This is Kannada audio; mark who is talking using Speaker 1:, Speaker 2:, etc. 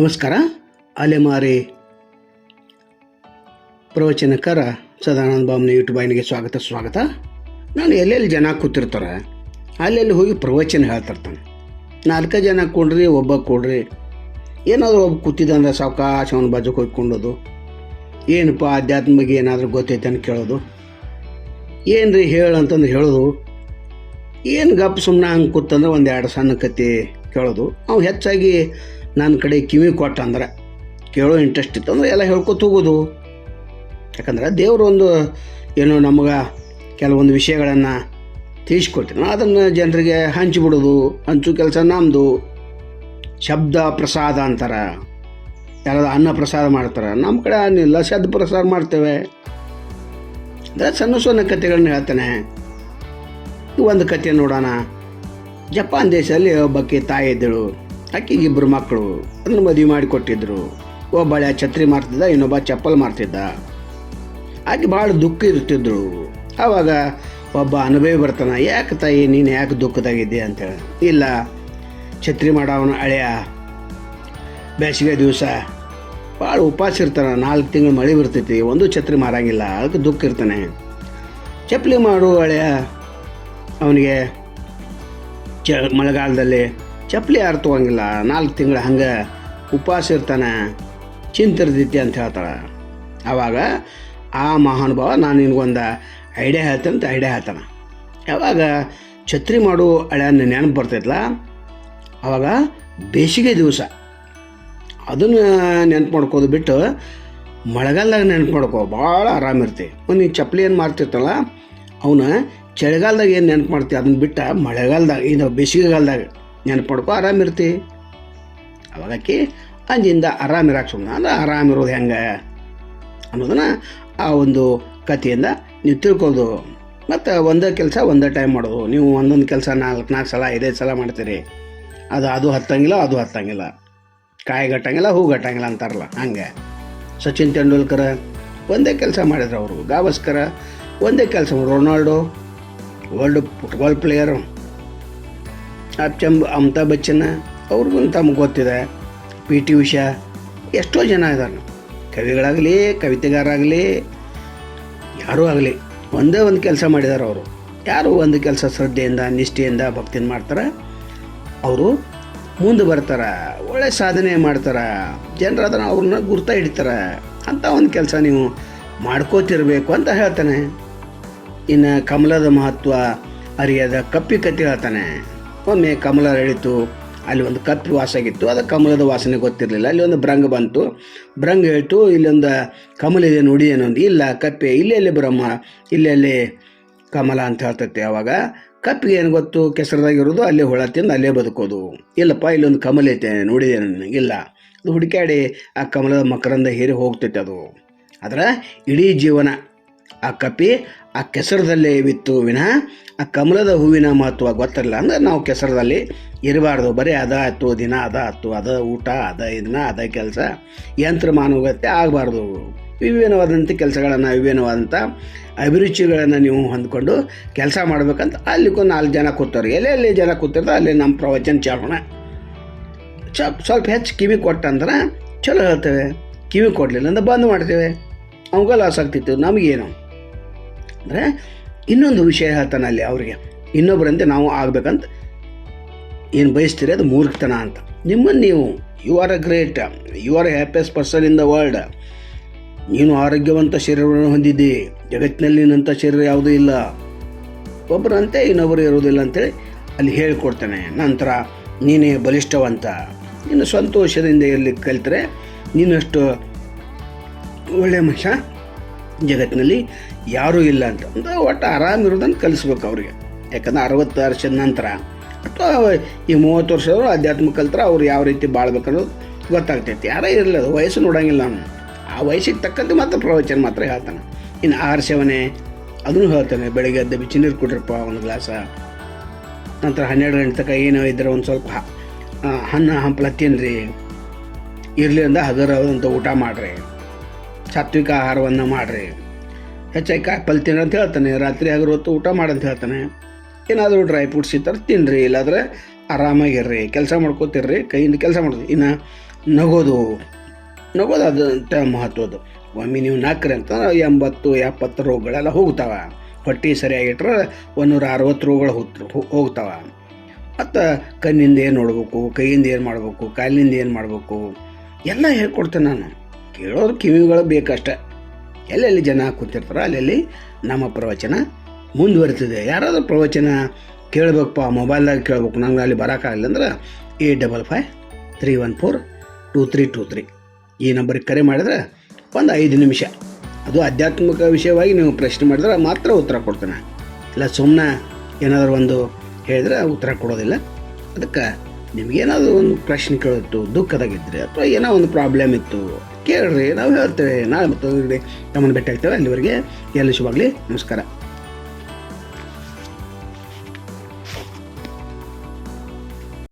Speaker 1: ನಮಸ್ಕಾರ. ಅಲೆಮಾರಿ ಪ್ರವಚನಕಾರ ಸದಾನಂದ ಬಾಮ್ನ ಯೂಟ್ಯೂಬ್ ಬಾಯಿನಿಗೆ ಸ್ವಾಗತ ಸ್ವಾಗತ. ನಾನು ಎಲ್ಲೆಲ್ಲಿ ಜನ ಕೂತಿರ್ತಾರೆ, ಅಲ್ಲೆಲ್ಲಿ ಹೋಗಿ ಪ್ರವಚನ ಹೇಳ್ತಿರ್ತಾನೆ. ನಾಲ್ಕು ಜನ ಕೊಡ್ರಿ, ಒಬ್ಬ ಕೊಡ್ರಿ. ಏನಾದರೂ ಒಬ್ಬ ಕೂತಿದ್ದಂದ್ರೆ ಸಾವಕಾಶ ಅವನ ಬಾಜುಗೆ ಹೋಗ್ಕೊಂಡೋದು ಏನಪ್ಪ ಆಧ್ಯಾತ್ಮ ಬಗ್ಗೆ ಏನಾದರೂ ಗೊತ್ತೈತೆ ಅಂತ ಕೇಳೋದು. ಏನು ರೀ ಹೇಳು ಅಂತಂದು ಹೇಳೋದು. ಏನು ಗಪ್ ಸುಮ್ಮನೆ ಹಂಗೆ ಕೂತಂದ್ರೆ ಒಂದು ಎರಡು ಸಣ್ಣ ಕತೆ ಕೇಳೋದು. ಅವು ಹೆಚ್ಚಾಗಿ ನನ್ನ ಕಡೆ ಕಿವಿ ಕೊಟ್ಟ ಅಂದ್ರೆ ಕೇಳೋ ಇಂಟ್ರೆಸ್ಟ್ ಇತ್ತು ಅಂದ್ರೆ ಎಲ್ಲ ಹೇಳ್ಕೊತ ಹೋಗೋದು ಯಾಕಂದ್ರೆ ದೇವರು ಒಂದು ಏನು ನಮಗೆ ಕೆಲವೊಂದು ವಿಷಯಗಳನ್ನು ತಿಳಿಸ್ಕೊಟ್ಟಿನ ಅದನ್ನು ಜನರಿಗೆ ಹಂಚಿಬಿಡೋದು ಹಂಚು ಕೆಲಸ ನಮ್ಮದು ಶಬ್ದ ಪ್ರಸಾದ ಅಂತಾರೆ. ಯಾರಾದ ಅನ್ನ ಪ್ರಸಾದ ಮಾಡ್ತಾರೆ. ನಮ್ಮ ಕಡೆ ಅನ್ನಿಲ್ಲ ಶಬ್ದ ಪ್ರಸಾದ ಮಾಡ್ತೇವೆ. ಅಂದರೆ ಸಣ್ಣ ಸಣ್ಣ ಕಥೆಗಳನ್ನ ಹೇಳ್ತಾನೆ. ಒಂದು ಕತೆ ನೋಡೋಣ. ಜಪಾನ್ ದೇಶದಲ್ಲಿ ಒಬ್ಬಕ್ಕೆ ತಾಯಿ ಇದ್ದಳು. ಆಕೆಗೆ ಇಬ್ಬರು ಮಕ್ಕಳು. ಅದನ್ನು ಮದುವೆ ಒಬ್ಬ ಒಬ್ಬಳೆ ಛತ್ರಿ ಮಾರ್ತಿದ್ದ, ಇನ್ನೊಬ್ಬ ಚಪ್ಪಲ್ ಮಾರ್ತಿದ್ದ. ಆಕೆ ಭಾಳ ದುಃಖ ಇರ್ತಿದ್ರು ಆವಾಗ ಒಬ್ಬ ಅನುಭವಿ ಬರ್ತಾನೆ, ಯಾಕೆ ತಾಯಿ, ನೀನು ಯಾಕೆ ದುಃಖದಾಗಿದ್ದೆ? ಅಂತೇಳಿ ಇಲ್ಲ, ಛತ್ರಿ ಮಾಡವನ ಹಳೆಯ. ಬೇಸಿಗೆ ದಿವಸ ಭಾಳ ಉಪವಾಸ ಇರ್ತಾನೆ, ನಾಲ್ಕು ತಿಂಗಳು ಮಳೆ ಬರ್ತೈತಿ, ಒಂದು ಛತ್ರಿ ಮಾರಂಗಿಲ್ಲ, ಅದಕ್ಕೆ ದುಃಖ ಇರ್ತಾನೆ. ಚಪ್ಪಲಿ ಮಾಡು ಹಳೆಯ. ಅವನಿಗೆ ಚ ಮಳೆಗಾಲದಲ್ಲಿ ಚಪ್ಪಲಿ ಯಾರು ತೊಗೊಂಗಿಲ್ಲ, ನಾಲ್ಕು ತಿಂಗಳು ಹಂಗೆ ಉಪವಾಸ ಇರ್ತಾನೆ ಚಿಂತಿರ್ತೈತಿ ಅಂತ ಹೇಳ್ತಾಳೆ. ಆವಾಗ ಆ ಮಹಾನುಭಾವ, ನಾನು ನಿನಗೊಂದು ಐಡಿಯಾ ಹೇಳ್ತೇನೆ ಅಂತ ಐಡಿಯಾ ಹೇಳ್ತಾನೆ. ಯಾವಾಗ ಛತ್ರಿ ಮಾಡು ಹಳೆಯನ್ನು ನೆನಪು ಬರ್ತೈತಲ್ಲ ಆವಾಗ ಬೇಸಿಗೆ ದಿವಸ. ಅದನ್ನು ನೆನಪು ಮಾಡ್ಕೋದು ಬಿಟ್ಟು ಮಳೆಗಾಲದಾಗ ನೆನಪು ಮಾಡ್ಕೋ, ಭಾಳ ಆರಾಮಿರ್ತಿ ಒಂದು ನೀನು ಚಪ್ಪಲಿ ಏನು ಮಾರ್ತಿರ್ತಲ್ಲ ಅವನ ಚಳಿಗಾಲದಾಗ ಏನು ನೆನಪು ಮಾಡ್ತೀವಿ ಅದನ್ನ ಬಿಟ್ಟ ಮಳೆಗಾಲದಾಗ, ಇದು ಬೇಸಿಗೆಗಾಲದಾಗ. ನೆನ್ಪು ಆರಾಮಿರ್ತಿ. ಅವಾಗಕ್ಕೆ ಅಂಜಿಂದ ಆರಾಮಿರಾಕ್ ಸುಮ್ಮನೆ ಅಂದ್ರೆ ಆರಾಮಿರೋದು ಹೆಂಗೆ ಅನ್ನೋದನ್ನ ಆ ಒಂದು ಕಥೆಯಿಂದ ನೀವು ತಿಳ್ಕೊಳ್ಳೋದು ಮತ್ತು ಒಂದೇ ಕೆಲಸ ಒಂದೇ ಟೈಮ್ ಮಾಡೋದು. ನೀವು ಒಂದೊಂದು ಕೆಲಸ ನಾಲ್ಕು ನಾಲ್ಕು ಸಲ, ಐದೈದು ಸಲ ಮಾಡ್ತೀರಿ. ಅದು ಅದು ಹತ್ತಂಗಿಲ್ಲ ಅದು ಹತ್ತಂಗಿಲ್ಲ. ಕಾಯಿ ಗಟ್ಟಂಗಿಲ್ಲ, ಹೂ ಗಟ್ಟಂಗಿಲ್ಲ ಅಂತಾರಲ್ಲ, ಹಂಗೆ. ಸಚಿನ್ ತೆಂಡೂಲ್ಕರ್ ಒಂದೇ ಕೆಲಸ ಮಾಡಿದ್ರು ಅವರು. ಗಾವಸ್ಕರ ಒಂದೇ ಕೆಲಸ ರೊನಾಲ್ಡೋ ವರ್ಲ್ಡ್ ಫುಟ್ಬಾಲ್ ಪ್ಲೇಯರು ಅಚ್ಚಂಬ್ ಅಮಿತಾಬ್ ಬಚ್ಚನ್ ಅವ್ರಿಗೂ ತಮಗೆ ಗೊತ್ತಿದೆ. ಪಿ ಟಿ ಉಷಾ, ಎಷ್ಟೋ ಜನ ಇದ್ದಾರೆ. ಕವಿಗಳಾಗಲಿ ಕವಿತೆಗಾರಾಗಲಿ ಯಾರೂ ಆಗಲಿ, ಒಂದೇ ಒಂದು ಕೆಲಸ ಮಾಡಿದ್ದಾರೆ ಅವರು. ಯಾರು ಒಂದು ಕೆಲಸ ಶ್ರದ್ಧೆಯಿಂದ, ನಿಷ್ಠೆಯಿಂದ, ಭಕ್ತಿಯಿಂದ ಮಾಡ್ತಾರೆ? ಅವರು ಮುಂದೆ ಬರ್ತಾರೆ, ಒಳ್ಳೆ ಸಾಧನೆ ಮಾಡ್ತಾರೆ, ಜನರು ಅದನ್ನು ಅವ್ರನ್ನ ಗುರ್ತ ಹಿಡಿತಾರೆ. ಅಂತ ಒಂದು ಕೆಲಸ ನೀವು ಮಾಡ್ಕೋತಿರಬೇಕು ಅಂತ ಹೇಳ್ತಾನೆ. ಇನ್ನು ಕಮಲದ ಮಹತ್ವ ಅರಿಯದ ಕಪ್ಪಿ ಕತ್ತಿ ಹೇಳ್ತಾನೆ. ಒಮ್ಮೆ ಕಮಲ ಎಳಿತು, ಅಲ್ಲಿ ಒಂದು ಕಪ್ಪಿ ವಾಸಾಗಿತ್ತು ಅದು ಕಮಲದ ವಾಸನೆ ಗೊತ್ತಿರಲಿಲ್ಲ. ಅಲ್ಲಿ ಒಂದು ಭ್ರಂಗ ಬಂತು. ಭ್ರಂಗ ಹೇಳ್ತು, ಇಲ್ಲೊಂದು ಕಮಲ ಇದೆ ನೋಡಿ ಏನೊಂದು ಇಲ್ಲ, ಕಪ್ಪೆ, ಇಲ್ಲೇ, ಇಲ್ಲಿ ಬ್ರಹ್ಮ ಇಲ್ಲೆಲ್ಲಿ ಕಮಲ ಅಂತ ಹೇಳ್ತೈತೆ ಅವಾಗ. ಕಪ್ಪಿಗೆ ಏನು ಗೊತ್ತು? ಕೆಸರದಾಗಿರೋದು ಅಲ್ಲೇ ಹುಳ ತಿಂದು ಅಲ್ಲೇ ಬದುಕೋದು. ಇಲ್ಲಪ್ಪ, ಇಲ್ಲೊಂದು ಕಮಲ ಐತೆ, ನೋಡಿದೆ ಇಲ್ಲ. ಅದು ಹುಡುಕಾಡಿ ಆ ಕಮಲದ ಮಕರಂದ ಹೀರಿ ಹೋಗ್ತೈತೆ ಅದು. ಅದರ ಇಡೀ ಜೀವನ ಆ ಕಪ್ಪಿ ಆ ಕೆಸರದಲ್ಲೇ ಬಿತ್ತು ವಿನಃ ಆ ಕಮಲದ ಹೂವಿನ ಮಹತ್ವ ಗೊತ್ತಿರಲಿಲ್ಲ ಅಂದ್ರೆ ನಾವು ಕೆಸರದಲ್ಲಿ ಇರಬಾರ್ದು. ಬರೀ ಅದ ಆಯ್ತು, ದಿನ ಅದ ಅದ ಊಟ, ಅದ ಇದನ್ನ, ಅದ ಕೆಲಸ ಯಂತ್ರ ಮಾನವಗತೆ ಆಗಬಾರ್ದು. ವಿಭಿನ್ನವಾದಂಥ ಕೆಲಸಗಳನ್ನು, ವಿಭಿನ್ನವಾದಂಥ ಅಭಿರುಚಿಗಳನ್ನು ನೀವು ಹೊಂದ್ಕೊಂಡು ಕೆಲಸ ಮಾಡ್ಬೇಕಂತ ಅಲ್ಲಿಗೂ ನಾಲ್ಕು ಜನ ಕೂತಾರೆ ಎಲ್ಲೆಲ್ಲಿ ಜನ ಕೂತಿರ್ತಾರೆ ಅಲ್ಲಿ ನಮ್ಮ ಪ್ರವಚನ ಚಾಪಣೆ ಸ್ವಲ್ಪ ಹೆಚ್ಚು ಕಿವಿ ಕೊಟ್ಟಂದ್ರೆ ಚಲೋ ಹೇಳ್ತೇವೆ. ಕಿವಿ ಕೊಡಲಿಲ್ಲ ಅಂದ್ರೆ ಬಂದ್ ಮಾಡ್ತೇವೆ. ಅವಾಗ ಲಾಸ್ ಆಗ್ತಿತ್ತು ನಮಗೇನು? ಅಂದರೆ ಇನ್ನೊಂದು ವಿಷಯ ಹೇಳ್ತಾನೆ ಅಲ್ಲಿ ಅವರಿಗೆ. ಇನ್ನೊಬ್ಬರಂತೆ ನಾವು ಆಗ್ಬೇಕಂತ ಏನು ಬಯಸ್ತೀರಿ ಅದು ಮೂರ್ಖತನ ಅಂತ. ನಿಮ್ಮನ್ನು ನೀವು you are a great you are a happiest person in the world ನೀನು ಆರೋಗ್ಯವಂತ ಶರೀರವನ್ನು ಹೊಂದಿದ್ದಿ, ಜಗತ್ತಿನಲ್ಲಿ ನಿನ್ನಂಥ ಶರೀರ ಯಾವುದೂ ಇಲ್ಲ. ಒಬ್ಬರಂತೆ ಇನ್ನೊಬ್ಬರು ಇರೋದಿಲ್ಲ ಅಂತೇಳಿ ಅಲ್ಲಿ ಹೇಳಿಕೊಡ್ತಾನೆ, ನಂತರ ನೀನೇ ಬಲಿಷ್ಠವಂತ. ನೀನು ಸಂತೋಷದಿಂದ ಇರಲಿ ಕಲಿತರೆ ನೀನಷ್ಟು ಒಳ್ಳೆಯ ಮನುಷ್ಯ ಜಗತ್ತಿನಲ್ಲಿ ಯಾರೂ ಇಲ್ಲ ಅಂತ. ಅಂದ್ರೆ ಒಟ್ಟು ಆರಾಮಿರೋದನ್ನು ಕಲಿಸ್ಬೇಕು ಅವರಿಗೆ. ಯಾಕಂದ್ರೆ ಅರವತ್ತು ವರ್ಷದ ನಂತರ, ಅಥವಾ ಈ ಮೂವತ್ತು ವರ್ಷದವರು ಅಧ್ಯಾತ್ಮ ಕಲ್ತ್ರೆ ಅವ್ರು ಯಾವ ರೀತಿ ಬಾಳ್ಬೇಕನ್ನೋದು ಗೊತ್ತಾಗ್ತೈತಿ. ಯಾರೇ ಇರಲಿಲ್ಲ ವಯಸ್ಸು ನೋಡೋಂಗಿಲ್ಲ ಅವನು. ಆ ವಯಸ್ಸಿಗೆ ತಕ್ಕಂತೆ ಮಾತ್ರ ಪ್ರವಚನ ಮಾತ್ರ ಹೇಳ್ತಾನೆ. ಇನ್ನು ಆಹಾರ ಸೇವನೆ, ಅದನ್ನು ಹೇಳ್ತಾನೆ. ಬೆಳಗ್ಗೆ ಎದ್ದು ಬಿಚ್ಚಿ ನೀರು ಕೊಡ್ರಪ್ಪ, ಒಂದು ಗ್ಲಾಸ. ನಂತರ ಹನ್ನೆರಡು ಗಂಟೆ ತನಕ ಏನೋ ಇದ್ದರೆ ಒಂದು ಸ್ವಲ್ಪ ಹಣ್ಣು ಹಂಪಲ ತಿನ್ನಿರಿ ಇರಲಿ ಅಂದ ಹಗರವಾದಂಥ ಊಟ ಮಾಡಿರಿ. ಸಾತ್ವಿಕ ಆಹಾರವನ್ನು ಮಾಡಿರಿ. ಹೆಚ್ಚಾಗಿ ಕಾಯಿಪಲ್ಲೆ ತಿನ್ನ ಅಂತ ಹೇಳ್ತಾನೆ. ರಾತ್ರಿ ಹಗರು ಹೊತ್ತು ಊಟ ಮಾಡಂತ ಹೇಳ್ತಾನೆ. ಏನಾದರೂ ಡ್ರೈ ಫ್ರೂಟ್ಸ್ ಇತ್ತಾರೆ ತಿನ್ನಿರಿ ಇಲ್ಲಾದರೆ ಆರಾಮಾಗಿರ್ರಿ, ಕೆಲಸ ಮಾಡ್ಕೋತಿರ್ರಿ, ಕೈಯಿಂದ ಕೆಲಸ ಮಾಡೋದು. ಇನ್ನು ನಗೋದು. ನಗೋದು ಅದಂತ ಮಹತ್ವದ್ದು. ಒಮ್ಮೆ ನೀವು ನಾಲ್ಕರೆ ಅಂತ ಎಂಬತ್ತು, ಎಪ್ಪತ್ತು ರೋಗಗಳೆಲ್ಲ ಹೋಗ್ತಾವೆ. ಹೊಟ್ಟೆ ಸರಿಯಾಗಿಟ್ರೆ ಒಂದೂರ ಅರವತ್ತು ರೋಗಗಳು ಹೋಗ್ತ ಹೋಗ್ತಾವೆ. ಮತ್ತು ಕಣ್ಣಿಂದ ಏನು ನೋಡಬೇಕು, ಕೈಯಿಂದ ಏನು ಮಾಡಬೇಕು, ಕಾಲಿನಿಂದ ಏನು ಮಾಡಬೇಕು? ಎಲ್ಲ ಹೇಳ್ಕೊಡ್ತೇನೆ ನಾನು. ಕೇಳೋದು ಕಿವಿಗಳು ಬೇಕಷ್ಟೆ. ಎಲ್ಲೆಲ್ಲಿ ಜನ ಕೂತಿರ್ತಾರೋ ಅಲ್ಲೆಲ್ಲಿ ನಮ್ಮ ಪ್ರವಚನ ಮುಂದುವರಿತಿದೆ. ಯಾರಾದರೂ ಪ್ರವಚನ ಕೇಳಬೇಕಪ್ಪ, ಮೊಬೈಲ್ದಾಗ ಕೇಳಬೇಕು, ನಂಗೆ ಅಲ್ಲಿ ಬರೋಕ್ಕಾಗಲಿಲ್ಲ ಅಂದ್ರೆ eight double five three one four two three two three. ಈ ನಂಬರಿಗೆ ಕರೆ ಮಾಡಿದ್ರೆ ಒಂದು ಐದು ನಿಮಿಷ. ಅದು ಆಧ್ಯಾತ್ಮಿಕ ವಿಷಯವಾಗಿ ನೀವು ಪ್ರಶ್ನೆ ಮಾಡಿದ್ರೆ ಮಾತ್ರ ಉತ್ತರ ಕೊಡ್ತೇನೆ. ಇಲ್ಲ ಸುಮ್ಮನೆ ಏನಾದರೂ ಒಂದು ಹೇಳಿದ್ರೆ ಉತ್ತರ ಕೊಡೋದಿಲ್ಲ. ಅದಕ್ಕೆ ನಿಮಗೇನಾದರೂ ಒಂದು ಪ್ರಶ್ನೆ ಕೇಳಿತ್ತು ದುಃಖದಾಗಿದ್ದರೆ ಅಥವಾ ಏನೋ ಒಂದು ಪ್ರಾಬ್ಲಮ್ ಇತ್ತು, ಕೇಳ್ರಿ, ನಾವು ಹೇಳ್ತೇವೆ, ನಾಳೆ ಮತ್ತೆ ತಮ್ಮನ್ನು ಭೇಟಿ ಆಗ್ತೇವೆ. ಅಲ್ಲಿವರೆಗೆ ಎಲ್ಲ ಶುಭಾಗಲಿ ನಮಸ್ಕಾರ.